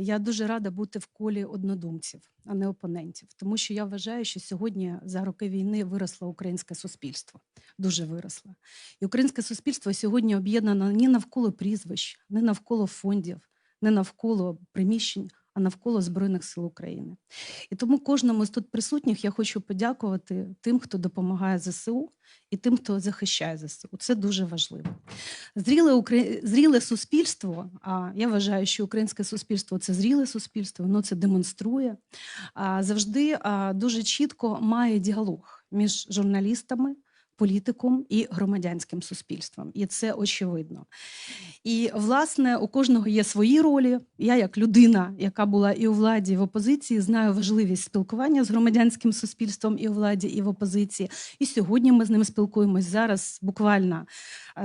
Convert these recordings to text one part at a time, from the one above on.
Я дуже рада бути в колі однодумців, а не опонентів, тому що я вважаю, що сьогодні за роки війни виросло українське суспільство, дуже виросло. І українське суспільство сьогодні об'єднано не навколо прізвищ, не навколо фондів, не навколо приміщень, а навколо Збройних сил України. І тому кожному з тут присутніх я хочу подякувати тим, хто допомагає ЗСУ, і тим, хто захищає ЗСУ. Це дуже важливо. Зріле, укра- зріле суспільство, а я вважаю, що українське суспільство це зріле суспільство, воно це демонструє. а, Завжди а, дуже чітко має діалог між журналістами, політиком і громадянським суспільством. І це очевидно. І, власне, у кожного є свої ролі. Я, як людина, яка була і у владі, і в опозиції, знаю важливість спілкування з громадянським суспільством і у владі, і в опозиції. І сьогодні ми з ним спілкуємось зараз. Буквально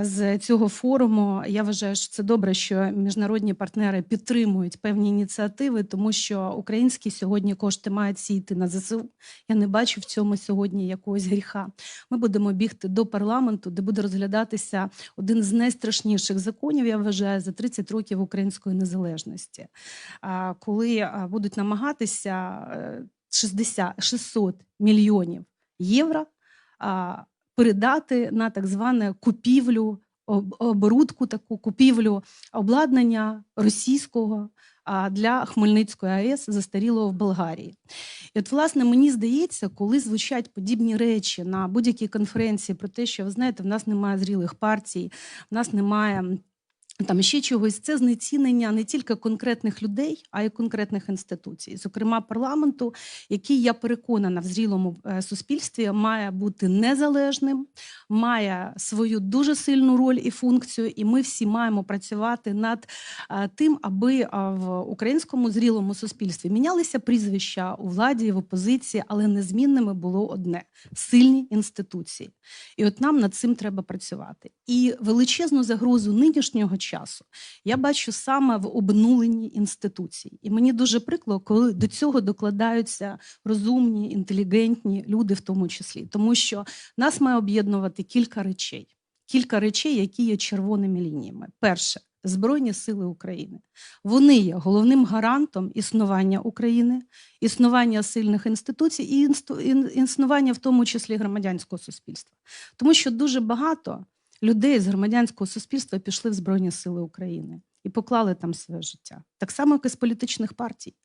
з цього форуму я вважаю, що це добре, що міжнародні партнери підтримують певні ініціативи, тому що українські сьогодні кошти мають сійти на ЗСУ. Я не бачу в цьому сьогодні якогось гріха. Ми будемо бігти до парламенту, де буде розглядатися один з найстрашніших законів, я вважаю, за 30 років української незалежності, коли будуть намагатися е, 60, 600 мільйонів євро передати на так зване купівлю, об- оборудку, таку купівлю обладнання російського для Хмельницької АЕС застарілого в Болгарії. І от, власне, мені здається, коли звучать подібні речі на будь-якій конференції про те, що ви знаєте, в нас немає зрілих партій, в нас немає. Там ще чогось це знецінення не тільки конкретних людей, а й конкретних інституцій, зокрема парламенту, який я переконана в зрілому е, суспільстві має бути незалежним, має свою дуже сильну роль і функцію, і ми всі маємо працювати над е, тим, аби е, в українському зрілому суспільстві мінялися прізвища у владі в опозиції, але незмінними було одне сильні інституції. І от нам над цим треба працювати. І величезну загрозу нинішнього часу я бачу саме в обнуленні інституцій. І мені дуже прикро, коли до цього докладаються розумні, інтелігентні люди, в тому числі, тому що нас має об'єднувати кілька речей. Кілька речей, які є червоними лініями. Перше Збройні сили України. Вони є головним гарантом існування України, існування сильних інституцій і існування в тому числі громадянського суспільства. Тому що дуже багато людей з громадянського суспільства пішли в Збройні Сили України і поклали там своє життя. Так само, як і з політичних партій.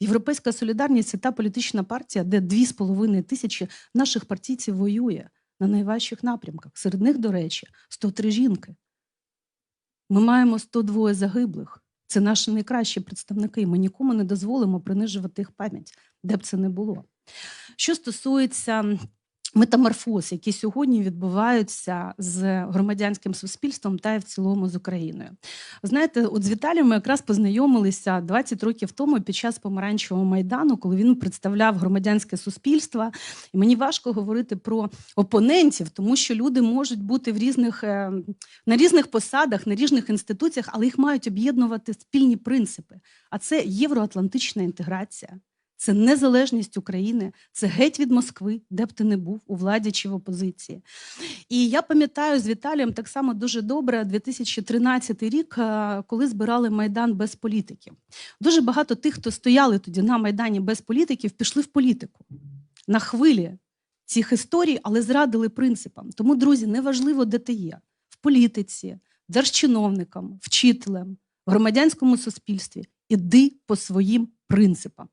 Європейська солідарність це та політична партія, де 2,5 тисячі наших партійців воює на найважчих напрямках. Серед них, до речі, 103 жінки. Ми маємо 102 загиблих. Це наші найкращі представники. Ми нікому не дозволимо принижувати їх пам'ять, де б це не було. Що стосується метаморфоз, які сьогодні відбуваються з громадянським суспільством та й в цілому з Україною. Знаєте, от з Віталієм ми якраз познайомилися 20 років тому під час помаранчевого майдану, коли він представляв громадянське суспільство. І мені важко говорити про опонентів, тому що люди можуть бути в різних е, на різних посадах, на різних інституціях, але їх мають об'єднувати спільні принципи. А це євроатлантична інтеграція. Це незалежність України, це геть від Москви, де б ти не був, у владі чи в опозиції. І я пам'ятаю з Віталієм так само дуже добре 2013 рік, е, коли збирали Майдан без політиків. Дуже багато тих, хто стояли тоді на Майдані без політиків, пішли в політику на хвилі цих історій, але зрадили принципам. Тому, друзі, неважливо, де ти є в політиці, держчиновником, вчителем, в громадянському суспільстві. Іди по своїм принципам.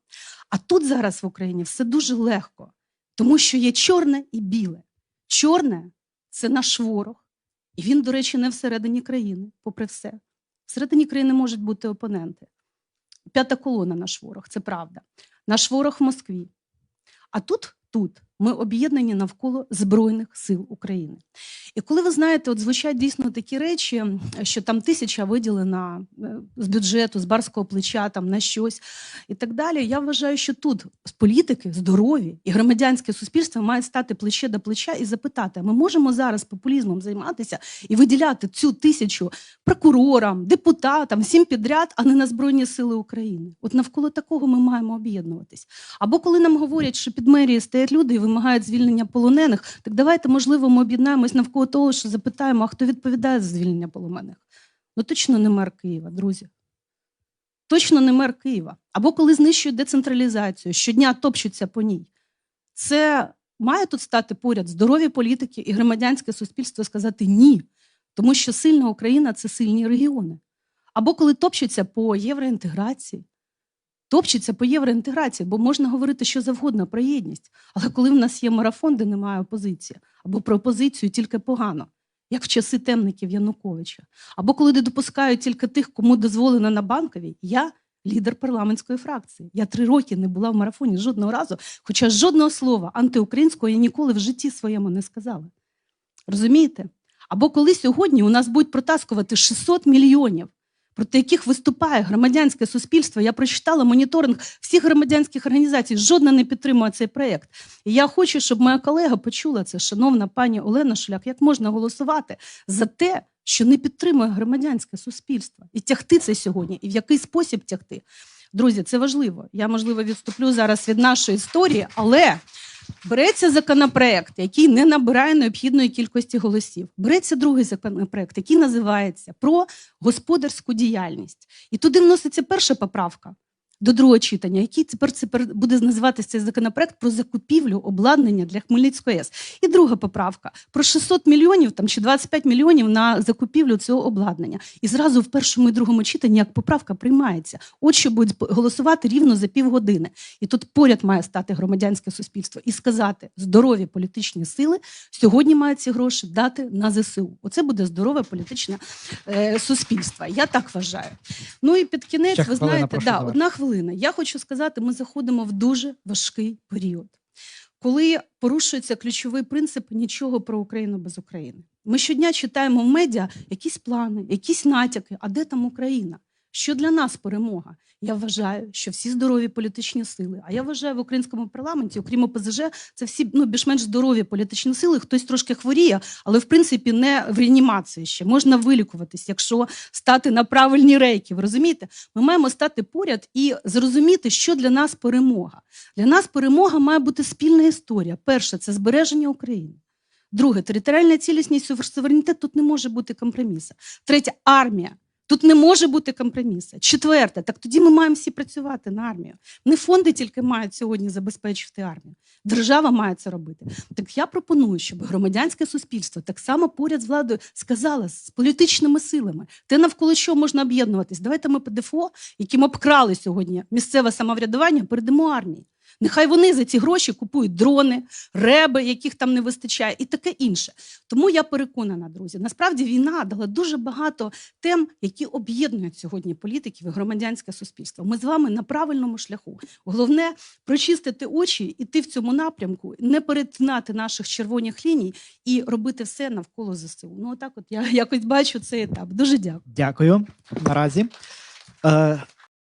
А тут зараз в Україні все дуже легко, тому що є чорне і біле. Чорне це наш ворог, і він, до речі, не всередині країни, попри все. Всередині країни можуть бути опоненти. П'ята колона наш ворог, це правда. Наш ворог в Москві. А тут, тут ми об'єднані навколо Збройних сил України. І коли ви знаєте, от звучать дійсно такі речі, що там тисяча виділена е, з бюджету, з барського плеча, там на щось і так далі. Я вважаю, що тут політики здорові і громадянське суспільство мають стати плече до плеча і запитати: ми можемо зараз популізмом займатися і виділяти цю тисячу прокурорам, депутатам, всім підряд, а не на Збройні Сили України. От навколо такого ми маємо об'єднуватись. Або коли нам говорять, що під мерії стоять люди вимагають звільнення полонених, так давайте, можливо, ми об'єднаємось навколо того, що запитаємо, а хто відповідає за звільнення полонених? Ну точно не мер Києва, друзі. точно не мер Києва, або коли знищують децентралізацію, щодня топчуться по ній. Це має тут стати поряд здорові політики і громадянське суспільство сказати ні, тому що сильна Україна це сильні регіони. Або коли топчуться по євроінтеграції, топчуться по євроінтеграції, бо можна говорити що завгодно про єдність. Але коли в нас є марафон, де немає опозиції, або про опозицію тільки погано, як в часи темників Януковича, або коли не допускають тільки тих, кому дозволено на банковій, я лідер парламентської фракції. Я три роки не була в марафоні жодного разу, хоча жодного слова антиукраїнського я ніколи в житті своєму не сказала. Розумієте? Або коли сьогодні у нас будуть протаскувати 600 мільйонів, проти яких виступає громадянське суспільство. Я прочитала моніторинг всіх громадянських організацій. Жодна не підтримує цей проєкт. І я хочу, щоб моя колега почула це, шановна пані Олена Шуляк, як можна голосувати за те, що не підтримує громадянське суспільство, і тягти це сьогодні, і в який спосіб тягти. Друзі, це важливо. Я, можливо, відступлю зараз від нашої історії, але береться законопроект, який не набирає необхідної кількості голосів. Береться другий законопроект, який називається про господарську діяльність. І туди вноситься перша поправка до другого читання, який тепер це пер- буде називатися цей законопроект про закупівлю обладнання для Хмельницької АЕС. І друга поправка про 600 мільйонів там чи 25 мільйонів на закупівлю цього обладнання. І зразу в першому і другому читанні як поправка приймається. От що будуть голосувати рівно за півгодини. І тут поряд має стати громадянське суспільство і сказати, здорові політичні сили сьогодні мають ці гроші дати на ЗСУ. Оце буде здорове політичне е, суспільство. Я так вважаю. Ну і під кінець, Ще ви хвилина, знаєте, прошу да, одна хвилина. Я хочу сказати, ми заходимо в дуже важкий період, коли порушується ключовий принцип нічого про Україну без України. Ми щодня читаємо в медіа якісь плани, якісь натяки. А де там Україна? Що для нас перемога? Я вважаю, що всі здорові політичні сили. А я вважаю в українському парламенті, окрім ОПЗЖ, це всі ну більш-менш здорові політичні сили. Хтось трошки хворіє, але в принципі не в реанімації ще можна вилікуватись, якщо стати на правильні рейки. Ви розумієте? Ми маємо стати поряд і зрозуміти, що для нас перемога. Для нас перемога має бути спільна історія. Перше це збереження України. Друге, територіальна цілісність суверенітет тут не може бути компромісу. Третє армія. Тут не може бути компромісу. Четверте, так тоді ми маємо всі працювати на армію. Не фонди тільки мають сьогодні забезпечити армію. Держава має це робити. Так я пропоную, щоб громадянське суспільство так само поряд з владою сказало з політичними силами, те навколо чого можна об'єднуватись. Давайте ми ПДФО, яким обкрали сьогодні місцеве самоврядування, передамо армії. Нехай вони за ці гроші купують дрони, реби, яких там не вистачає, і таке інше. Тому я переконана, друзі, насправді війна дала дуже багато тем, які об'єднують сьогодні політиків і громадянське суспільство. Ми з вами на правильному шляху. Головне прочистити очі, іти в цьому напрямку, не перетинати наших червоних ліній і робити все навколо ЗСУ. Ну отак, от я якось бачу цей етап. Дуже дякую. Дякую наразі. Е,